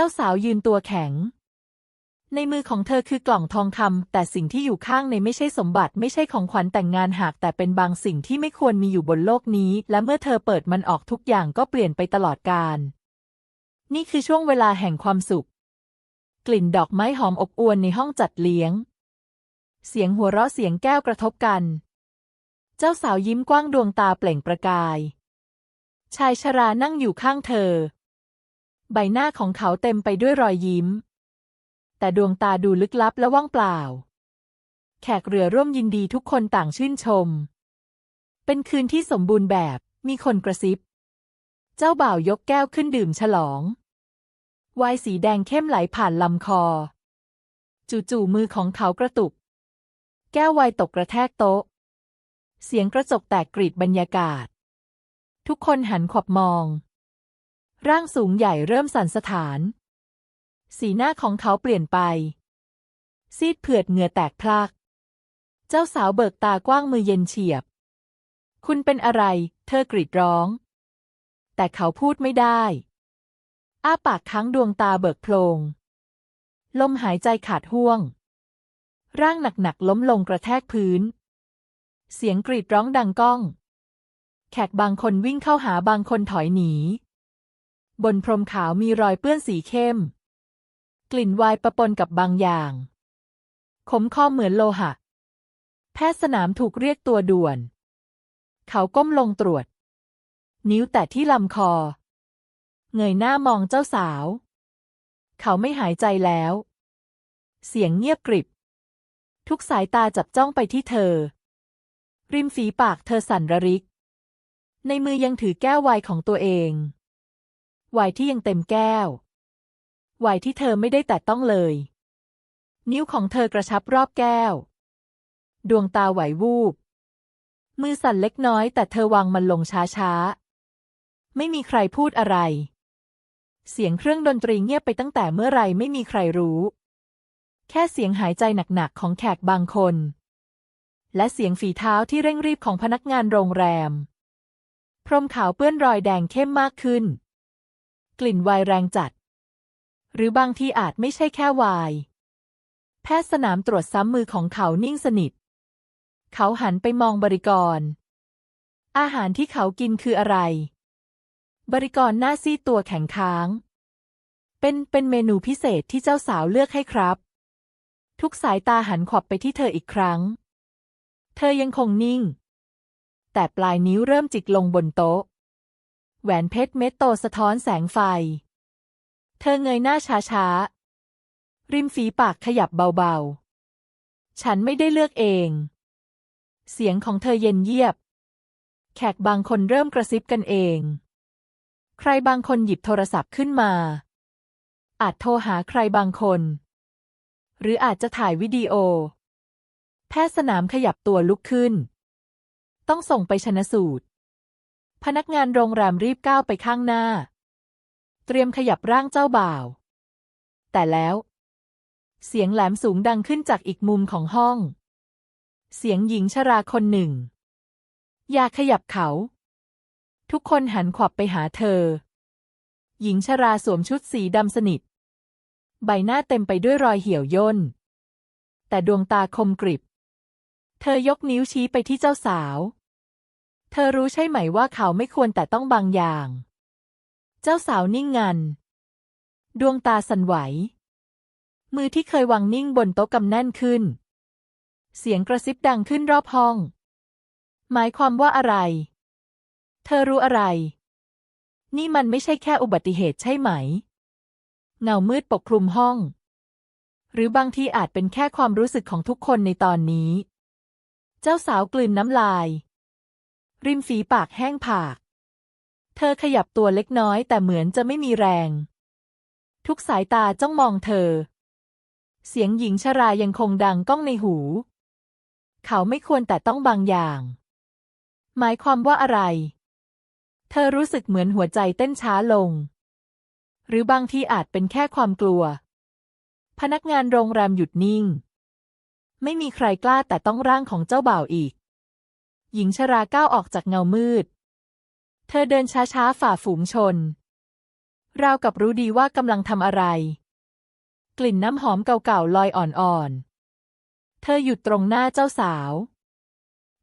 จ้าสาวยืนตัวแข็ง ในมือของเธอคือกล่องทองคำแต่สิ่งที่อยู่ข้างในไม่ใช่สมบัติ ไม่ใช่ของขวัญแต่งงานหาก แต่เป็นบางสิ่งที่ไม่ควรมีอยู่บนโลกนี้ และเมื่อเธอเปิดมันออกทุกอย่างก็เปลี่ยนไปตลอดกาลนี่คือช่วงเวลาแห่งความสุข กลิ่นดอกไม้หอมอบอวลในห้องจัดเลี้ยง เสียงหัวเราะเสียงแก้วกระทบกัน เจ้าสาวยิ้มกว้างดวงตาเปล่งประกาย ชายชรานั่งอยู่ข้างเธอ ใบหน้าของเขาเต็มไปด้วยรอยยิ้ม แต่ดวงตาดูลึกลับและว่างเปล่า แขกเรือร่วมยินดีทุกคนต่างชื่นชม เป็นคืนที่สมบูรณ์แบบ มีคนกระซิบ เจ้าบ่าวยกแก้วขึ้นดื่มฉลองไวน์สีแดงเข้มไหลผ่านลำคอ จู่ๆมือของเขากระตุก แก้วไวน์ตกกระแทกโต๊ะ เสียงกระจกแตกกรีดบรรยากาศ ทุกคนหันขวบมอง ร่างสูงใหญ่เริ่มสั่นสะท้าน สีหน้าของเขาเปลี่ยนไป ซีดเผือดเหงื่อแตกพลาก เจ้าสาวเบิกตากว้างมือเย็นเฉียบ คุณเป็นอะไร เธอกรีดร้อง แต่เขาพูดไม่ได้ อ้าปากค้างดวงตาเบิกโพลง ลมหายใจขาดห่วง ร่างหนักๆล้มลงกระแทกพื้น เสียงกรีดร้องดังก้อง แขกบางคนวิ่งเข้าหาบางคนถอยหนี บนพรมขาวมีรอยเปื้อนสีเข้ม กลิ่นวน์ปะปนกับบางอย่าง ขมคอเหมือนโลหะ แพทย์สนามถูกเรียกตัวด่วน เขาก้มลงตรวจ นิ้วแตะที่ลำคอ เงยหน้ามองเจ้าสาว เขาไม่หายใจแล้ว เสียงเงียบกริบ ทุกสายตาจับจ้องไปที่เธอ ริมฝีปากเธอสั่นระริก ในมือยังถือแก้วไวน์ของตัวเอง ไวน์ที่ยังเต็มแก้ว ไวน์ที่เธอไม่ได้แตะต้องเลย นิ้วของเธอกระชับรอบแก้ว ดวงตาไหววูบ มือสั่นเล็กน้อยแต่เธอวางมันลงช้าๆ ไม่มีใครพูดอะไร เสียงเครื่องดนตรีเงียบไปตั้งแต่เมื่อไรไม่มีใครรู้ แค่เสียงหายใจหนักๆของแขกบางคน และเสียงฝีเท้าที่เร่งรีบของพนักงานโรงแรม พรมขาวเปื้อนรอยแดงเข้มมากขึ้น กลิ่นไวน์แรงจัด หรือบางทีอาจไม่ใช่แค่ไวน์แพทย์สนามตรวจซ้ำมือของเขานิ่งสนิท เขาหันไปมองบริกร อาหารที่เขากินคืออะไร บริกรหน้าซีดตัวแข็งค้าง เป็นเป็นเมนูพิเศษที่เจ้าสาวเลือกให้ครับ ทุกสายตาหันขวับไปที่เธออีกครั้ง เธอยังคงนิ่ง แต่ปลายนิ้วเริ่มจิกลงบนโต๊ะ แหวนเพชรเม็ดโตสะท้อนแสงไฟ เธอเงยหน้าช้าๆ ริมฝีปากขยับเบาๆ ฉันไม่ได้เลือกเอง เสียงของเธอเย็นเยียบ แขกบางคนเริ่มกระซิบกันเอง ใครบางคนหยิบโทรศัพท์ขึ้นมา อาจโทรหาใครบางคน หรืออาจจะถ่ายวิดีโอ แพทย์สนามขยับตัวลุกขึ้น ต้องส่งไปชนะสูตร พนักงานโรงแรมรีบก้าวไปข้างหน้า เตรียมขยับร่างเจ้าบ่าว แต่แล้ว เสียงแหลมสูงดังขึ้นจากอีกมุมของห้อง เสียงหญิงชราคนหนึ่ง อย่าขยับเขา ทุกคนหันขวับไปหาเธอ หญิงชราสวมชุดสีดำสนิท ใบหน้าเต็มไปด้วยรอยเหี่ยวย่น แต่ดวงตาคมกริบ เธอยกนิ้วชี้ไปที่เจ้าสาว เธอรู้ใช่ไหมว่าเขาไม่ควรแต่ต้องบางอย่าง เจ้าสาวนิ่งงัน ดวงตาสั่นไหว มือที่เคยวางนิ่งบนโต๊ะกำแน่นขึ้น เสียงกระซิบดังขึ้นรอบห้อง หมายความว่าอะไร เธอรู้อะไร นี่มันไม่ใช่แค่อุบัติเหตุใช่ไหม เงามืดปกคลุมห้อง หรือบางทีอาจเป็นแค่ความรู้สึกของทุกคนในตอนนี้ เจ้าสาวกลืนน้ำลาย ริมฝีปากแห้งผาก เธอขยับตัวเล็กน้อยแต่เหมือนจะไม่มีแรง ทุกสายตาจ้องมองเธอ เสียงหญิงชรายังคงดังก้องในหู เขาไม่ควรแต่ต้องบางอย่าง หมายความว่าอะไร เธอรู้สึกเหมือนหัวใจเต้นช้าลง หรือบางทีอาจเป็นแค่ความกลัว พนักงานโรงแรมหยุดนิ่ง ไม่มีใครกล้าแต่ต้องร่างของเจ้าบ่าวอีก หญิงชราก้าวออกจากเงามืด เธอเดินช้าๆฝ่าฝูงชน ราวกับรู้ดีว่ากำลังทำอะไร กลิ่นน้ำหอมเก่าๆลอยอ่อนๆ เธอหยุดตรงหน้าเจ้าสาว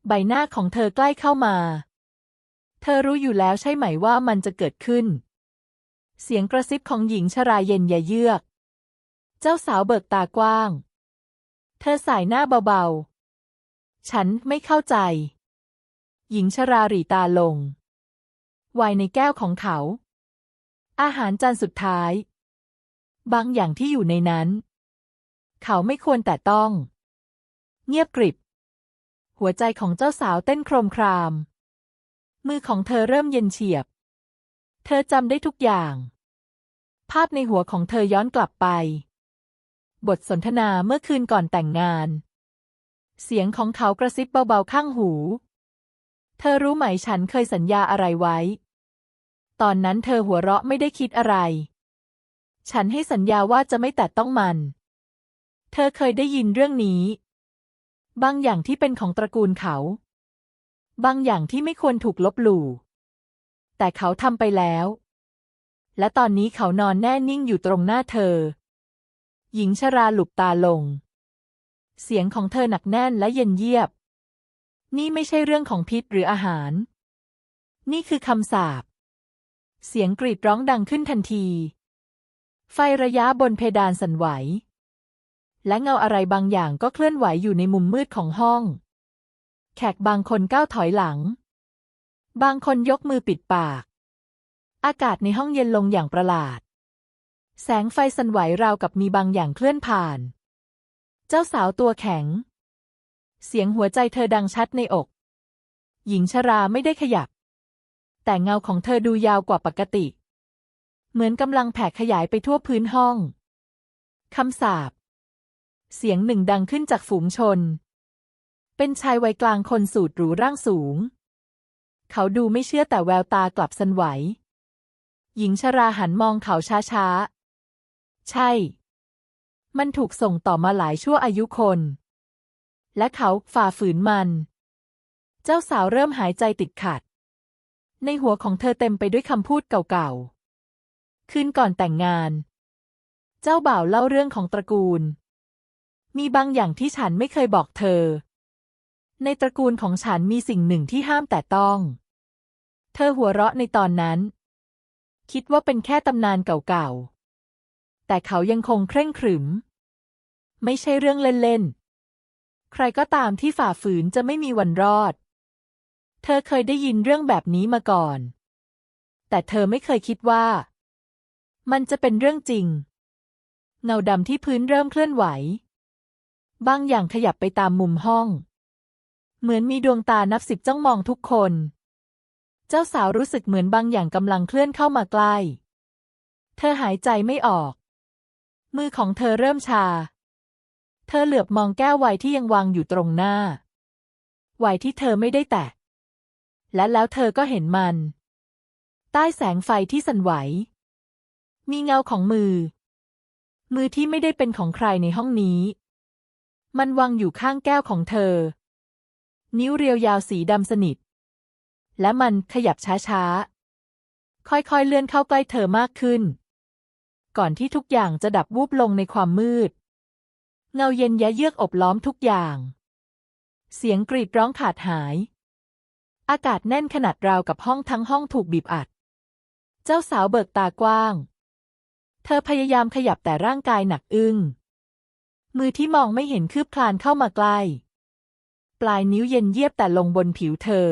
ใบหน้าของเธอใกล้เข้ามา เธอรู้อยู่แล้วใช่ไหมว่ามันจะเกิดขึ้น เสียงกระซิบของหญิงชราเย็นยะเยือก เจ้าสาวเบิกตากว้าง เธอสายหน้าเบาๆ ฉันไม่เข้าใจ หญิงชราหรีตาลงไวน์ในแก้วของเขา อาหารจานสุดท้าย บางอย่างที่อยู่ในนั้น เขาไม่ควรแต่ต้อง เงียบกริบ หัวใจของเจ้าสาวเต้นโครมคราม มือของเธอเริ่มเย็นเฉียบ เธอจำได้ทุกอย่าง ภาพในหัวของเธอย้อนกลับไป บทสนทนาเมื่อคืนก่อนแต่งงาน เสียงของเขากระซิบเบาๆข้างหู เธอรู้ไหมฉันเคยสัญญาอะไรไว้ ตอนนั้นเธอหัวเราะไม่ได้คิดอะไร ฉันให้สัญญาว่าจะไม่แตะต้องมัน เธอเคยได้ยินเรื่องนี้ บางอย่างที่เป็นของตระกูลเขา บางอย่างที่ไม่ควรถูกลบหลู่ แต่เขาทำไปแล้ว และตอนนี้เขานอนแน่นิ่งอยู่ตรงหน้าเธอ หญิงชราหลุบตาลง เสียงของเธอหนักแน่นและเย็นเยียบ นี่ไม่ใช่เรื่องของพิษหรืออาหาร นี่คือคำสาป เสียงกรีดร้องดังขึ้นทันที ไฟระยะบนเพดานสั่นไหว และเงาอะไรบางอย่างก็เคลื่อนไหวอยู่ในมุมมืดของห้อง แขกบางคนก้าวถอยหลัง บางคนยกมือปิดปาก อากาศในห้องเย็นลงอย่างประหลาด แสงไฟสั่นไหวราวกับมีบางอย่างเคลื่อนผ่าน เจ้าสาวตัวแข็ง เสียงหัวใจเธอดังชัดในอก หญิงชราไม่ได้ขยับ แต่เงาของเธอดูยาวกว่าปกติ เหมือนกำลังแผ่ขยายไปทั่วพื้นห้องคำสาปเสียงหนึ่งดังขึ้นจากฝูงชน เป็นชายวัยกลางคนสูดหรูร่างสูง เขาดูไม่เชื่อแต่แววตากลับสั่นไหว หญิงชราหันมองเขาช้าๆ ใช่ มันถูกส่งต่อมาหลายชั่วอายุคน และเขาฝ่าฝืนมัน เจ้าสาวเริ่มหายใจติดขัด ในหัวของเธอเต็มไปด้วยคำพูดเก่าๆ คืนก่อนแต่งงาน เจ้าบ่าวเล่าเรื่องของตระกูล มีบางอย่างที่ฉันไม่เคยบอกเธอ ในตระกูลของฉันมีสิ่งหนึ่งที่ห้ามแต่ต้อง เธอหัวเราะในตอนนั้น คิดว่าเป็นแค่ตำนานเก่าๆ แต่เขายังคงเคร่งขรึม ไม่ใช่เรื่องเล่นๆ ใครก็ตามที่ฝ่าฝืนจะไม่มีวันรอด เธอเคยได้ยินเรื่องแบบนี้มาก่อน แต่เธอไม่เคยคิดว่า มันจะเป็นเรื่องจริง เงาดำที่พื้นเริ่มเคลื่อนไหว บางอย่างขยับไปตามมุมห้อง เหมือนมีดวงตานับสิบจ้องมองทุกคน เจ้าสาวรู้สึกเหมือนบางอย่างกำลังเคลื่อนเข้ามาใกล้ เธอหายใจไม่ออก มือของเธอเริ่มชา เธอเหลือบมองแก้วไวน์ที่ยังวางอยู่ตรงหน้า ไวน์ที่เธอไม่ได้แตะ และแล้วเธอก็เห็นมัน ใต้แสงไฟที่สั่นไหว มีเงาของมือ มือที่ไม่ได้เป็นของใครในห้องนี้ มันวางอยู่ข้างแก้วของเธอ นิ้วเรียวยาวสีดำสนิท และมันขยับช้าๆ ค่อยๆเลื่อนเข้าใกล้เธอมากขึ้น ก่อนที่ทุกอย่างจะดับวูบลงในความมืด เงาเย็นยะเยือกอบล้อมทุกอย่าง เสียงกรีดร้องขาดหาย อากาศแน่นขนาดราวกับห้องทั้งห้องถูกบีบอัด เจ้าสาวเบิกตากว้าง เธอพยายามขยับแต่ร่างกายหนักอึ้ง มือที่มองไม่เห็นคืบคลานเข้ามาใกล้ ปลายนิ้วเย็นเยียบแต่ลงบนผิวเธอ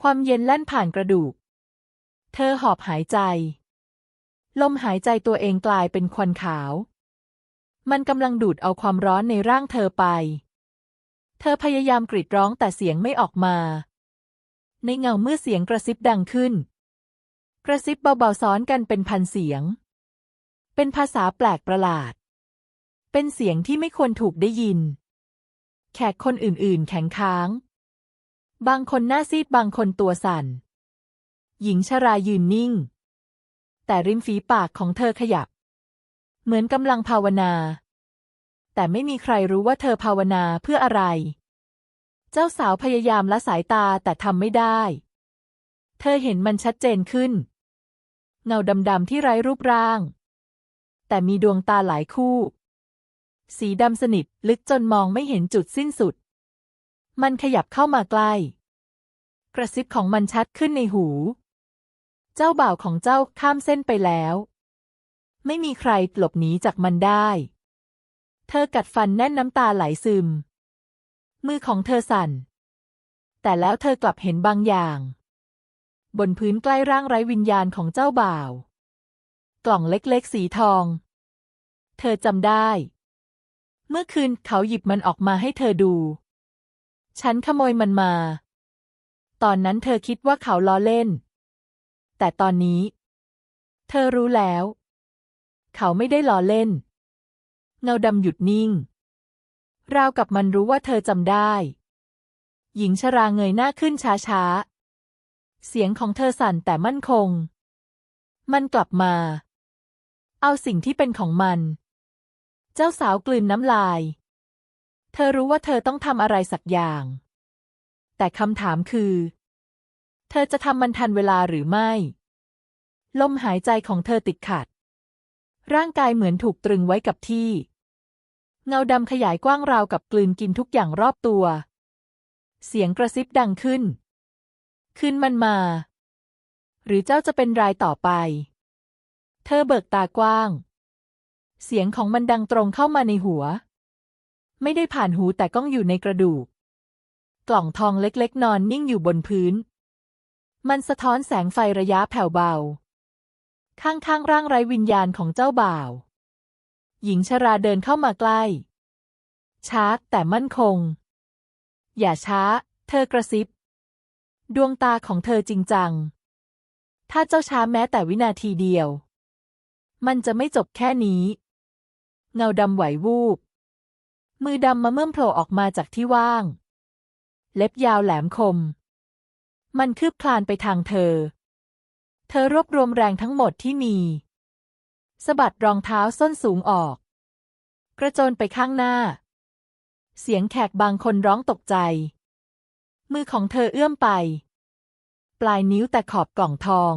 ความเย็นแล่นผ่านกระดูก เธอหอบหายใจ ลมหายใจตัวเองกลายเป็นควันขาว มันกำลังดูดเอาความร้อนในร่างเธอไป เธอพยายามกรีดร้องแต่เสียงไม่ออกมา ในเงาเมื่อเสียงกระซิบดังขึ้น กระซิบเบาๆซ้อนกันเป็นพันเสียง เป็นภาษาแปลกประหลาด เป็นเสียงที่ไม่ควรถูกได้ยิน แขกคนอื่นๆ แข็งค้าง บางคนหน้าซีดบางคนตัวสั่น หญิงชรายืนนิ่ง แต่ริมฝีปากของเธอขยับ เหมือนกำลังภาวนา แต่ไม่มีใครรู้ว่าเธอภาวนาเพื่ออะไร เจ้าสาวพยายามละสายตาแต่ทำไม่ได้ เธอเห็นมันชัดเจนขึ้น เงาดำๆที่ไร้รูปร่าง แต่มีดวงตาหลายคู่ สีดำสนิทลึกจนมองไม่เห็นจุดสิ้นสุด มันขยับเข้ามาใกล้ กระซิบของมันชัดขึ้นในหู เจ้าบ่าวของเจ้าข้ามเส้นไปแล้ว ไม่มีใครหลบหนีจากมันได้ เธอกัดฟันแน่นน้ำตาไหลซึม มือของเธอสั่น แต่แล้วเธอกลับเห็นบางอย่าง บนพื้นใกล้ร่างไร้วิญญาณของเจ้าบ่าว กล่องเล็กๆ สีทอง เธอจำได้ เมื่อคืนเขาหยิบมันออกมาให้เธอดู ฉันขโมยมันมา ตอนนั้นเธอคิดว่าเขาล้อเล่น แต่ตอนนี้ เธอรู้แล้ว เขาไม่ได้ล้อเล่น เงาดำหยุดนิ่ง ราวกับมันรู้ว่าเธอจำได้ หญิงชราเงยหน้าขึ้นช้าๆ เสียงของเธอสั่นแต่มั่นคง มันกลับมา เอาสิ่งที่เป็นของมัน เจ้าสาวกลืนน้ำลาย เธอรู้ว่าเธอต้องทำอะไรสักอย่าง แต่คำถามคือ เธอจะทำมันทันเวลาหรือไม่ ลมหายใจของเธอติดขัด ร่างกายเหมือนถูกตรึงไว้กับที่ เงาดำขยายกว้างราวกับกลืนกินทุกอย่างรอบตัว เสียงกระซิบดังขึ้น ขึ้นมันมา หรือเจ้าจะเป็นรายต่อไป เธอเบิกตากว้าง เสียงของมันดังตรงเข้ามาในหัว ไม่ได้ผ่านหูแต่ก้องอยู่ในกระดูก กล่องทองเล็กๆ นอนนิ่งอยู่บนพื้น มันสะท้อนแสงไฟระยะแผ่วเบา ข้างๆร่างไร้วิญญาณของเจ้าบ่าว หญิงชราเดินเข้ามาใกล้ ช้าแต่มั่นคง อย่าช้า เธอกระซิบ ดวงตาของเธอจริงจัง ถ้าเจ้าช้าแม้แต่วินาทีเดียว มันจะไม่จบแค่นี้ เงาดำไหววูบ มือดำมาเมื่อมโผล่ออกมาจากที่ว่าง เล็บยาวแหลมคม มันคืบคลานไปทางเธอ เธอรวบรวมแรงทั้งหมดที่มีสะบัดรองเท้าส้นสูงออก กระโจนไปข้างหน้า เสียงแขกบางคนร้องตกใจ มือของเธอเอื้อมไป ปลายนิ้วแต่ขอบกล่องทอง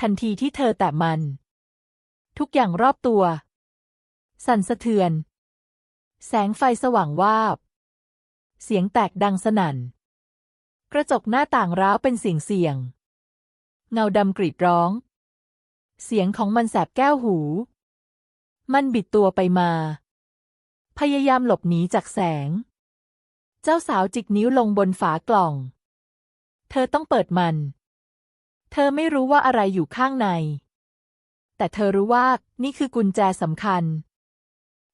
ทันทีที่เธอแตะมัน ทุกอย่างรอบตัว สั่นสะเทือน แสงไฟสว่างวาบ เสียงแตกดังสนั่น กระจกหน้าต่างร้าวเป็นเสียงเสียง เงาดำกรีดร้อง เสียงของมันแสบแก้วหู มันบิดตัวไปมา พยายามหลบหนีจากแสง เจ้าสาวจิกนิ้วลงบนฝากล่อง เธอต้องเปิดมัน เธอไม่รู้ว่าอะไรอยู่ข้างใน แต่เธอรู้ว่านี่คือกุญแจสำคัญ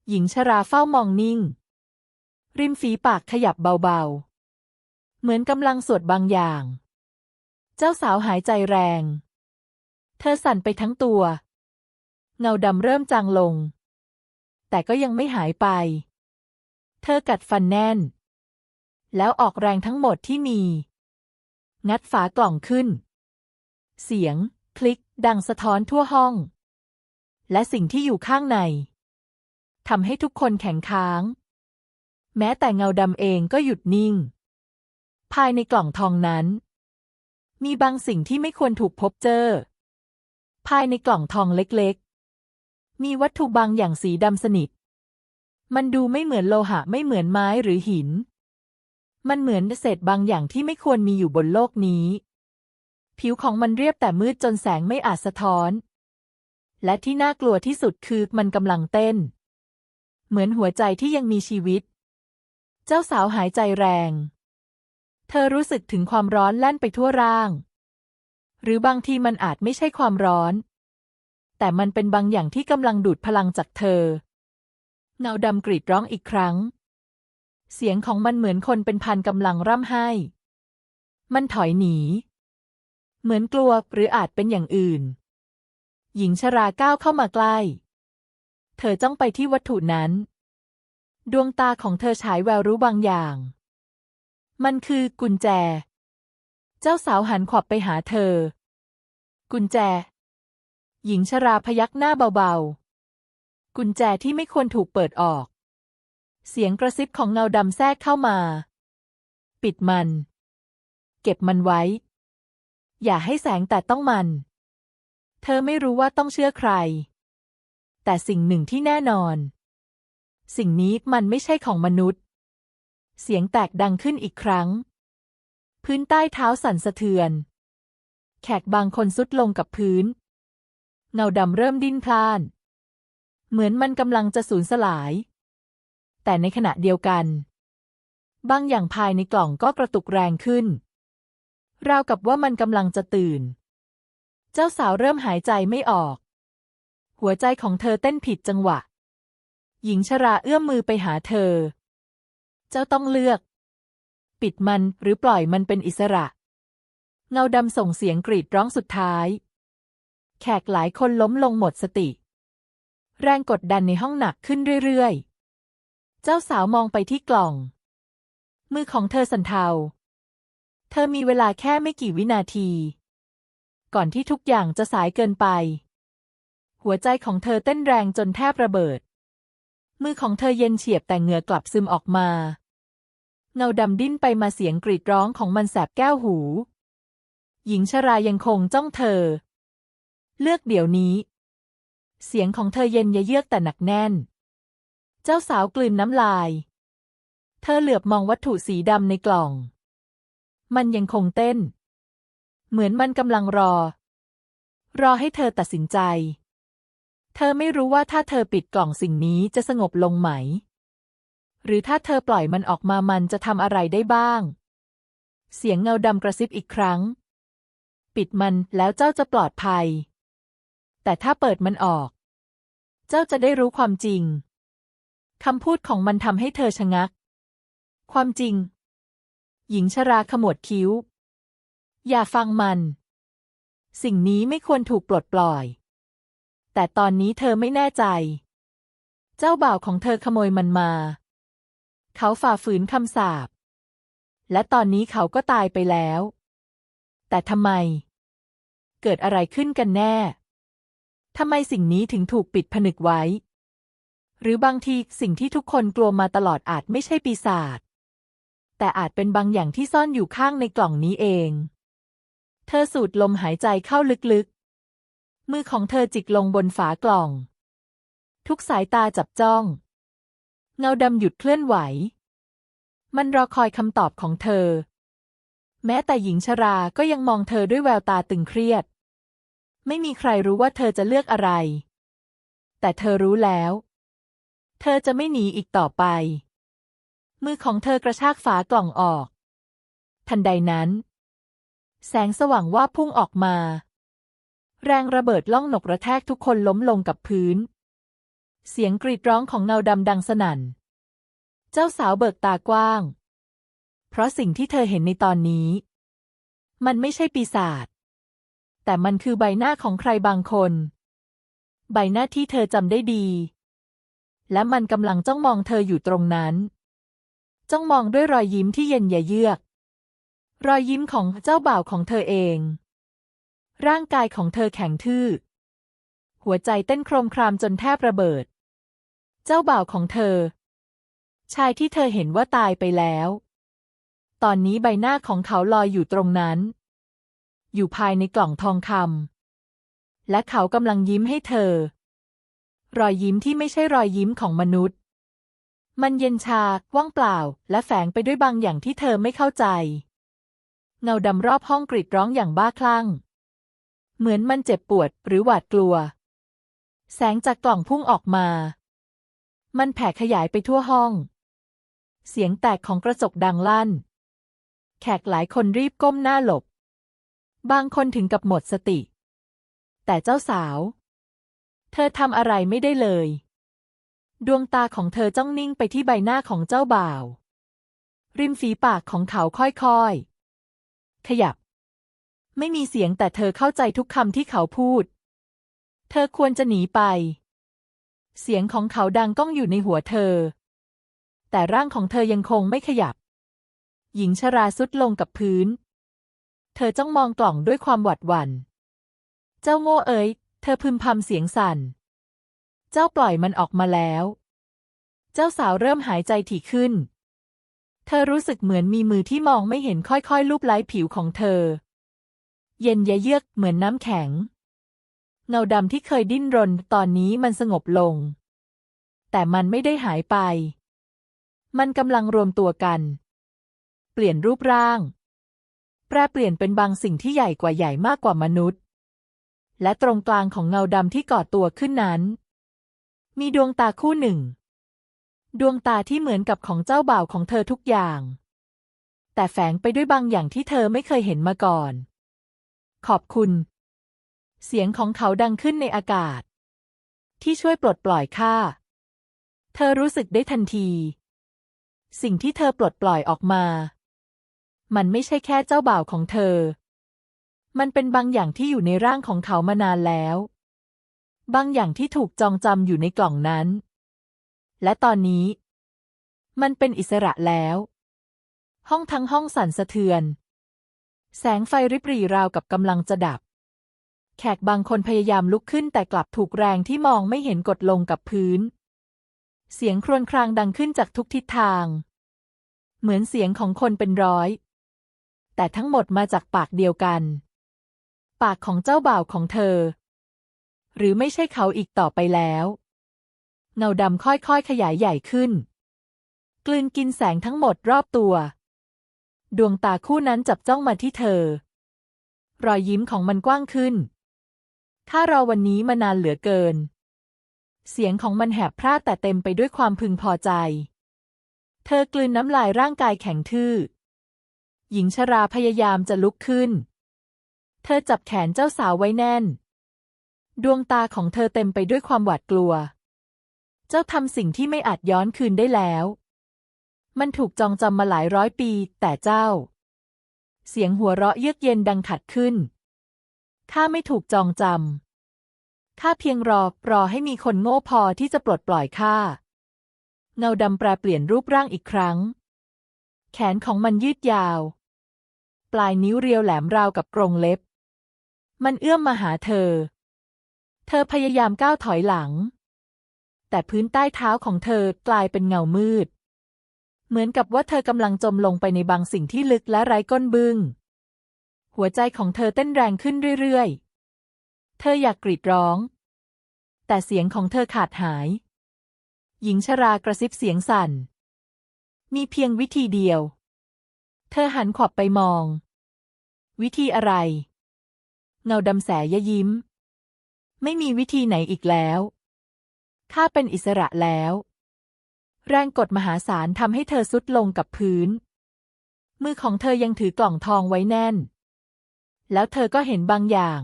หญิงชราเฝ้ามองนิ่ง ริมฝีปากขยับเบาๆ เหมือนกำลังสวดบางอย่าง เจ้าสาวหายใจแรง เธอสั่นไปทั้งตัว เงาดำเริ่มจางลง แต่ก็ยังไม่หายไป เธอกัดฟันแน่น แล้วออกแรงทั้งหมดที่มี งัดฝากล่องขึ้น เสียง คลิก ดังสะท้อนทั่วห้อง และสิ่งที่อยู่ข้างในทำให้ทุกคนแข็งค้าง แม้แต่เงาดำเองก็หยุดนิ่ง ภายในกล่องทองนั้น มีบางสิ่งที่ไม่ควรถูกพบเจอ ภายในกล่องทองเล็กๆ มีวัตถุบางอย่างสีดำสนิท มันดูไม่เหมือนโลหะไม่เหมือนไม้หรือหิน มันเหมือนเศษบางอย่างที่ไม่ควรมีอยู่บนโลกนี้ ผิวของมันเรียบแต่มืดจนแสงไม่อาจสะท้อน และที่น่ากลัวที่สุดคือมันกำลังเต้น เหมือนหัวใจที่ยังมีชีวิต เจ้าสาวหายใจแรง เธอรู้สึกถึงความร้อนแล่นไปทั่วร่าง หรือบางทีมันอาจไม่ใช่ความร้อน แต่มันเป็นบางอย่างที่กำลังดูดพลังจากเธอ เงาดำกรีดร้องอีกครั้ง เสียงของมันเหมือนคนเป็นพันกำลังร่ำไห้ มันถอยหนี เหมือนกลัวหรืออาจเป็นอย่างอื่น หญิงชราก้าวเข้ามาใกล้ เธอจ้องไปที่วัตถุนั้น ดวงตาของเธอฉายแววรู้บางอย่าง มันคือกุญแจ เจ้าสาวหันขวับไปหาเธอ กุญแจ หญิงชราพยักหน้าเบาๆ กุญแจที่ไม่ควรถูกเปิดออก เสียงกระซิบของเงาดำแทรกเข้ามา ปิดมัน เก็บมันไว้ อย่าให้แสงแต่ต้องมัน เธอไม่รู้ว่าต้องเชื่อใคร แต่สิ่งหนึ่งที่แน่นอน สิ่งนี้มันไม่ใช่ของมนุษย์ เสียงแตกดังขึ้นอีกครั้ง พื้นใต้เท้าสั่นสะเทือน แขกบางคนสุดลงกับพื้น เงาดำเริ่มดิ้นพล่าน เหมือนมันกำลังจะสูญสลาย แต่ในขณะเดียวกัน บางอย่างภายในกล่องก็กระตุกแรงขึ้น ราวกับว่ามันกำลังจะตื่น เจ้าสาวเริ่มหายใจไม่ออก หัวใจของเธอเต้นผิดจังหวะ หญิงชราเอื้อมมือไปหาเธอ เจ้าต้องเลือก ปิดมันหรือปล่อยมันเป็นอิสระ เงาดำส่งเสียงกรีดร้องสุดท้าย แขกหลายคนล้มลงหมดสติ แรงกดดันในห้องหนักขึ้นเรื่อยๆ เจ้าสาวมองไปที่กล่อง มือของเธอสั่นเทา เธอมีเวลาแค่ไม่กี่วินาที ก่อนที่ทุกอย่างจะสายเกินไป หัวใจของเธอเต้นแรงจนแทบระเบิดมือของเธอเย็นเฉียบแต่เหงื่อกลับซึมออกมา เงาดำดิ้นไปมาเสียงกรีดร้องของมันแสบแก้วหู หญิงชรายังคงจ้องเธอ เลือกเดี๋ยวนี้ เสียงของเธอเย็นยะเยือกแต่หนักแน่น เจ้าสาวกลืนน้ำลาย เธอเหลือบมองวัตถุสีดำในกล่อง มันยังคงเต้น เหมือนมันกำลังรอ รอให้เธอตัดสินใจ เธอไม่รู้ว่าถ้าเธอปิดกล่องสิ่งนี้จะสงบลงไหม หรือถ้าเธอปล่อยมันออกมามันจะทำอะไรได้บ้าง เสียงเงาดำกระซิบอีกครั้ง ปิดมันแล้วเจ้าจะปลอดภัย แต่ถ้าเปิดมันออก เจ้าจะได้รู้ความจริงคำพูดของมันทำให้เธอชะงัก ความจริง หญิงชราขมวดคิ้ว อย่าฟังมัน สิ่งนี้ไม่ควรถูกปลดปล่อย แต่ตอนนี้เธอไม่แน่ใจ เจ้าบ่าวของเธอขโมยมันมา เขาฝ่าฝืนคำสาป และตอนนี้เขาก็ตายไปแล้ว แต่ทำไม เกิดอะไรขึ้นกันแน่ ทำไมสิ่งนี้ถึงถูกปิดผนึกไว้ หรือบางทีสิ่งที่ทุกคนกลัวมาตลอดอาจไม่ใช่ปีศาจ แต่อาจเป็นบางอย่างที่ซ่อนอยู่ข้างในกล่องนี้เอง เธอสูดลมหายใจเข้าลึกๆ มือของเธอจิกลงบนฝากล่อง ทุกสายตาจับจ้อง เงาดำหยุดเคลื่อนไหว มันรอคอยคำตอบของเธอ แม้แต่หญิงชราก็ยังมองเธอด้วยแววตาตึงเครียด ไม่มีใครรู้ว่าเธอจะเลือกอะไร แต่เธอรู้แล้ว เธอจะไม่หนีอีกต่อไป มือของเธอกระชากฝากล่องออก ทันใดนั้น แสงสว่างว่าพุ่งออกมา แรงระเบิดล่องหนกระแทกทุกคนล้มลงกับพื้น เสียงกรีดร้องของเงาดำดังสนั่น เจ้าสาวเบิกตากว้าง เพราะสิ่งที่เธอเห็นในตอนนี้ มันไม่ใช่ปีศาจ แต่มันคือใบหน้าของใครบางคน ใบหน้าที่เธอจำได้ดี และมันกำลังจ้องมองเธออยู่ตรงนั้น จ้องมองด้วยรอยยิ้มที่เย็นยะเยือก รอยยิ้มของเจ้าบ่าวของเธอเอง ร่างกายของเธอแข็งทื่อ หัวใจเต้นโครมครามจนแทบระเบิด เจ้าบ่าวของเธอ ชายที่เธอเห็นว่าตายไปแล้ว ตอนนี้ใบหน้าของเขาลอยอยู่ตรงนั้น อยู่ภายในกล่องทองคำและเขากำลังยิ้มให้เธอ รอยยิ้มที่ไม่ใช่รอยยิ้มของมนุษย์ มันเย็นชาว่างเปล่า และแฝงไปด้วยบางอย่างที่เธอไม่เข้าใจ เงาดำรอบห้องกรีดร้องอย่างบ้าคลั่ง เหมือนมันเจ็บปวดหรือหวาดกลัว แสงจากกล่องพุ่งออกมา มันแผ่ขยายไปทั่วห้อง เสียงแตกของกระจกดังลั่น แขกหลายคนรีบก้มหน้าหลบ บางคนถึงกับหมดสติ แต่เจ้าสาว เธอทำอะไรไม่ได้เลย ดวงตาของเธอจ้องนิ่งไปที่ใบหน้าของเจ้าบ่าว ริมฝีปากของเขาค่อยๆ ขยับ ไม่มีเสียงแต่เธอเข้าใจทุกคำที่เขาพูด เธอควรจะหนีไป เสียงของเขาดังก้องอยู่ในหัวเธอ แต่ร่างของเธอยังคงไม่ขยับ หญิงชราสุดลงกับพื้น เธอจ้องมองกล่องด้วยความหวาดหวัน่น เจ้าโง่เอ๋ย เธอพึมพำเสียงสั่น เจ้าปล่อยมันออกมาแล้ว เจ้าสาวเริ่มหายใจถี่ขึ้น เธอรู้สึกเหมือนมีมือที่มองไม่เห็นค่อยๆลูบไล้ผิวของเธอ เย็นยะเยือกเหมือนน้ำแข็ง เงาดำที่เคยดิ้นรนตอนนี้มันสงบลง แต่มันไม่ได้หายไป มันกำลังรวมตัวกัน เปลี่ยนรูปร่าง แปรเปลี่ยนเป็นบางสิ่งที่ใหญ่กว่าใหญ่มากกว่ามนุษย์ และตรงกลางของเงาดำที่ก่อตัวขึ้นนั้น มีดวงตาคู่หนึ่ง ดวงตาที่เหมือนกับของเจ้าบ่าวของเธอทุกอย่าง แต่แฝงไปด้วยบางอย่างที่เธอไม่เคยเห็นมาก่อน ขอบคุณ เสียงของเขาดังขึ้นในอากาศ ที่ช่วยปลดปล่อยข้า เธอรู้สึกได้ทันที สิ่งที่เธอปลดปล่อยออกมา มันไม่ใช่แค่เจ้าบ่าวของเธอ มันเป็นบางอย่างที่อยู่ในร่างของเขามานานแล้ว บางอย่างที่ถูกจองจำอยู่ในกล่องนั้น และตอนนี้ มันเป็นอิสระแล้ว ห้องทั้งห้องสั่นสะเทือน แสงไฟริบหรี่ราวกับกำลังจะดับ แขกบางคนพยายามลุกขึ้นแต่กลับถูกแรงที่มองไม่เห็นกดลงกับพื้น เสียงครวญครางดังขึ้นจากทุกทิศทาง เหมือนเสียงของคนเป็นร้อย แต่ทั้งหมดมาจากปากเดียวกัน ปากของเจ้าบ่าวของเธอ หรือไม่ใช่เขาอีกต่อไปแล้ว เงาดำค่อยๆขยายใหญ่ขึ้น กลืนกินแสงทั้งหมดรอบตัว ดวงตาคู่นั้นจับจ้องมาที่เธอรอยยิ้มของมันกว้างขึ้น ถ้ารอวันนี้มานานเหลือเกิน เสียงของมันแหบพร่าแต่เต็มไปด้วยความพึงพอใจ เธอกลืนน้ำลายร่างกายแข็งทื่อ หญิงชราพยายามจะลุกขึ้น เธอจับแขนเจ้าสาวไว้แน่น ดวงตาของเธอเต็มไปด้วยความหวาดกลัว เจ้าทำสิ่งที่ไม่อาจย้อนคืนได้แล้ว มันถูกจองจำมาหลายร้อยปี แต่เจ้า เสียงหัวเราะเยือกเย็นดังขัดขึ้น ข้าไม่ถูกจองจำข้าเพียงรอรอให้มีคนโง่พอที่จะปลดปล่อยข้าเงาดำแปรเปลี่ยนรูปร่างอีกครั้ง แขนของมันยืดยาว ปลายนิ้วเรียวแหลมราวกับกรงเล็บ มันเอื้อมมาหาเธอ เธอพยายามก้าวถอยหลัง แต่พื้นใต้เท้าของเธอกลายเป็นเงามืด เหมือนกับว่าเธอกำลังจมลงไปในบางสิ่งที่ลึกและไร้ก้นบึง้ง หัวใจของเธอเต้นแรงขึ้นเรื่อยๆ เธออยากกรีดร้อง แต่เสียงของเธอขาดหาย หญิงชรากระซิบเสียงสั่น มีเพียงวิธีเดียว เธอหันขวับไปมอง วิธีอะไร เงาดำแสยะยิ้ม ไม่มีวิธีไหนอีกแล้ว ข้าเป็นอิสระแล้ว แรงกดมหาศาลทำให้เธอสุดลงกับพื้นมือของเธอยังถือกล่องทองไว้แน่น แล้วเธอก็เห็นบางอย่าง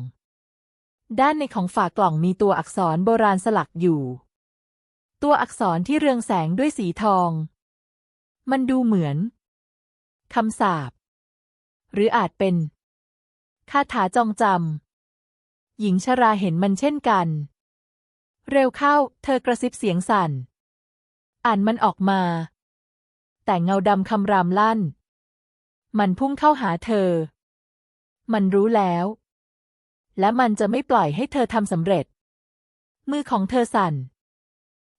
ด้านในของฝากล่องมีตัวอักษรโบราณสลักอยู่ ตัวอักษรที่เรืองแสงด้วยสีทอง มันดูเหมือนคำสาปหรืออาจเป็นคาถาจองจำหญิงชราเห็นมันเช่นกัน เร็วเข้า เธอกระซิบเสียงสั่น อ่านมันออกมา แต่เงาดำคำรามลั่น มันพุ่งเข้าหาเธอ มันรู้แล้ว และมันจะไม่ปล่อยให้เธอทำสำเร็จ มือของเธอสั่น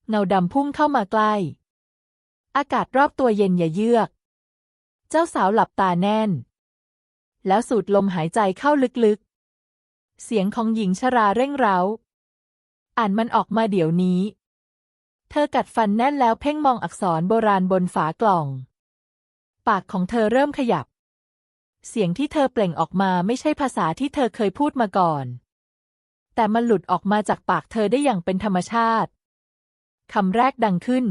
เงาดำพุ่งเข้ามาใกล้ อากาศรอบตัวเย็นอย่าเยือก เจ้าสาวหลับตาแน่น แล้วสูดลมหายใจเข้าลึกๆ เสียงของหญิงชราเร่งเร้า อ่านมันออกมาเดี๋ยวนี้ เธอกัดฟันแน่นแล้วเพ่งมองอักษรโบราณบนฝากล่อง ปากของเธอเริ่มขยับ เสียงที่เธอเปล่งออกมาไม่ใช่ภาษาที่เธอเคยพูดมาก่อน แต่มันหลุดออกมาจากปากเธอได้อย่างเป็นธรรมชาติคำแรกดังขึ้น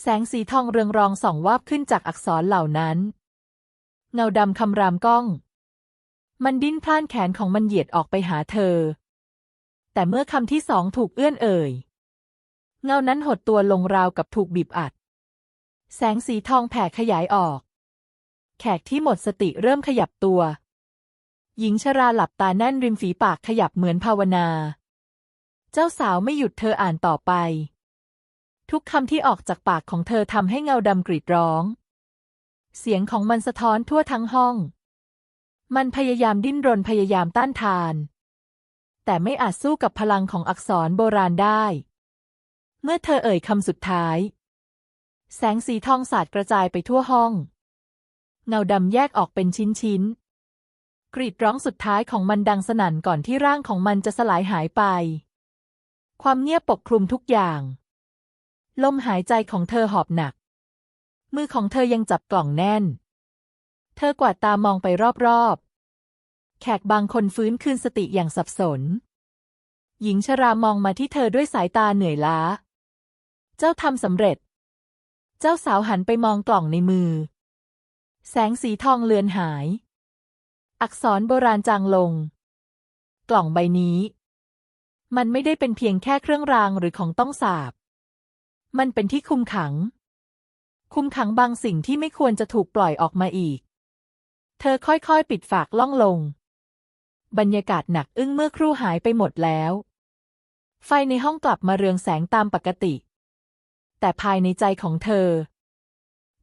แสงสีทองเรืองรองส่องวาบขึ้นจากอักษรเหล่านั้น เงาดำคำรามก้อง มันดิ้นพล่านแขนของมันเหยียดออกไปหาเธอ แต่เมื่อคำที่สองถูกเอื้อนเอ่ย เงานั้นหดตัวลงราวกับถูกบีบอัด แสงสีทองแผ่ขยายออก แขกที่หมดสติเริ่มขยับตัว หญิงชราหลับตาแน่นริมฝีปากขยับเหมือนภาวนา เจ้าสาวไม่หยุดเธออ่านต่อไป ทุกคำที่ออกจากปากของเธอทำให้เงาดำกรีดร้อง เสียงของมันสะท้อนทั่วทั้งห้อง มันพยายามดิ้นรนพยายามต้านทาน แต่ไม่อาจสู้กับพลังของอักษรโบราณได้ เมื่อเธอเอ่ยคำสุดท้าย แสงสีทองสาดกระจายไปทั่วห้อง เงาดำแยกออกเป็นชิ้นชิ้นกรีดร้องสุดท้ายของมันดังสนั่นก่อนที่ร่างของมันจะสลายหายไป ความเงียบปกคลุมทุกอย่าง ลมหายใจของเธอหอบหนัก มือของเธอยังจับกล่องแน่น เธอกวาดตามองไปรอบๆ แขกบางคนฟื้นคืนสติอย่างสับสน หญิงชรามองมาที่เธอด้วยสายตาเหนื่อยล้า เจ้าทำสำเร็จ เจ้าสาวหันไปมองกล่องในมือ แสงสีทองเลือนหาย อักษรโบราณจางลง กล่องใบนี้ มันไม่ได้เป็นเพียงแค่เครื่องรางหรือของต้องสาบ มันเป็นที่คุมขัง คุมขังบางสิ่งที่ไม่ควรจะถูกปล่อยออกมาอีก เธอค่อยๆ ปิดฝากล่องลง บรรยากาศหนักอึ้งเมื่อครู่หายไปหมดแล้ว ไฟในห้องกลับมาเรืองแสงตามปกติ แต่ภายในใจของเธอ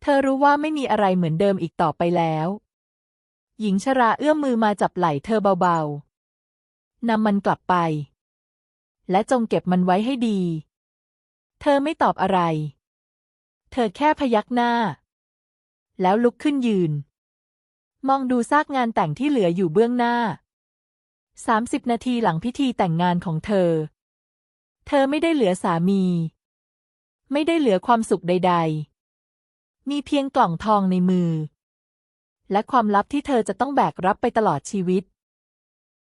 เธอรู้ว่าไม่มีอะไรเหมือนเดิมอีกต่อไปแล้ว หญิงชราเอื้อมมือมาจับไหล่เธอเบาๆนำมันกลับไป และจงเก็บมันไว้ให้ดี เธอไม่ตอบอะไร เธอแค่พยักหน้า แล้วลุกขึ้นยืน มองดูซากงานแต่งที่เหลืออยู่เบื้องหน้าสามสิบนาทีหลังพิธีแต่งงานของเธอ เธอไม่ได้เหลือสามี ไม่ได้เหลือความสุขใด ๆ มีเพียงกล่องทองในมือ และความลับที่เธอจะต้องแบกรับไปตลอดชีวิต